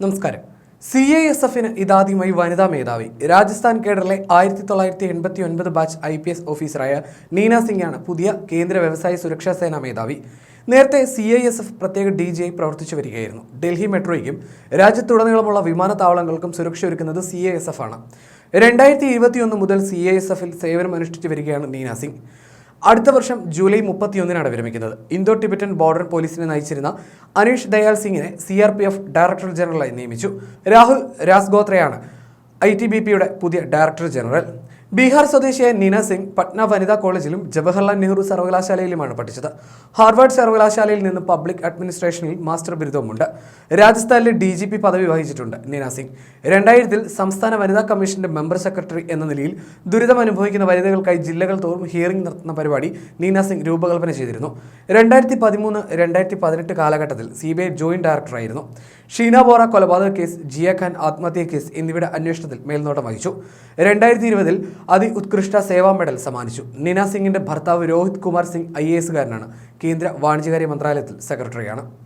നമസ്കാരം. C I S എഫിന് ഇതാദ്യമായി വനിതാ മേധാവി. രാജസ്ഥാൻ കേഡറിലെ ആയിരത്തി തൊള്ളായിരത്തി എൺപത്തി ഒൻപത് ബാച്ച് ഐ പി എസ് ഓഫീസറായ നീന സിംഗാണ് പുതിയ കേന്ദ്ര വ്യവസായ സുരക്ഷാ സേനാ മേധാവി. നേരത്തെ സി ഐ എസ് എഫ് പ്രത്യേക ഡി ജി ഐ പ്രവർത്തിച്ചു വരികയായിരുന്നു. ഡൽഹി മെട്രോയ്ക്കും രാജ്യത്തുടനീളമുള്ള വിമാനത്താവളങ്ങൾക്കും സുരക്ഷ ഒരുക്കുന്നത് സി ഐ എസ് എഫ് ആണ്. രണ്ടായിരത്തി ഇരുപത്തിയൊന്ന് മുതൽ സി ഐ എസ് എഫിൽ സേവനം അനുഷ്ഠിച്ചു വരികയാണ് നീന സിംഗ്. അടുത്ത വർഷം ജൂലൈ മുപ്പത്തിയൊന്നിനാണ് വിരമിക്കുന്നത്. ഇന്തോ ടിബറ്റൻ ബോർഡർ പോലീസിനെ നയിച്ചിരുന്ന അനീഷ് ദയാൽ സിംഗിനെ C R P F director ജനറലായി നിയമിച്ചു. രാഹുൽ രാസ്ഗോത്രയാണ് ഐ ടി ബി പിയുടെ പുതിയ ഡയറക്ടർ ജനറൽ. ബീഹാർ സ്വദേശിയായ നീന സിംഗ് പട്ന വനിതാ കോളേജിലും ജവഹർലാൽ നെഹ്റു സർവകലാശാലയിലുമാണ് പഠിച്ചത്. ഹാർവാർഡ് സർവകലാശാലയിൽ നിന്ന് പബ്ലിക് അഡ്മിനിസ്ട്രേഷനിൽ മാസ്റ്റർ ബിരുദവുമുണ്ട്. രാജസ്ഥാനിലെ ഡി ജി പി പദവി വഹിച്ചിട്ടുണ്ട് നീന സിംഗ്. രണ്ടായിരത്തിൽ സംസ്ഥാന വനിതാ കമ്മീഷന്റെ മെമ്പർ സെക്രട്ടറി എന്ന നിലയിൽ ദുരിതം അനുഭവിക്കുന്ന വനിതകൾക്കായി ജില്ലകൾ തോറും ഹിയറിംഗ് നടത്തുന്ന പരിപാടി നീന സിംഗ് രൂപകൽപ്പന ചെയ്തിരുന്നു. രണ്ടായിരത്തി പതിമൂന്ന് രണ്ടായിരത്തി പതിനെട്ട് കാലഘട്ടത്തിൽ സി ബി ഐ ജോയിന്റ് ഡയറക്ടറായിരുന്നു. ഷീന ബോറ കൊലപാതക കേസ് ജിയ ഖാൻ ആത്മഹത്യാ കേസ് എന്നിവയുടെ അന്വേഷണത്തിൽ മേൽനോട്ടം വഹിച്ചു. രണ്ടായിരത്തി ഇരുപതിൽ അതി ഉത്കൃഷ്ട സേവാ മെഡൽ സമ്മാനിച്ചു. നിന സിംഗിന്റെ ഭർത്താവ് രോഹിത് കുമാർ സിംഗ് ഐ എ എസുകാരനാണ് കേന്ദ്ര വാണിജ്യകാര്യ മന്ത്രാലയത്തിൽ സെക്രട്ടറിയാണ്.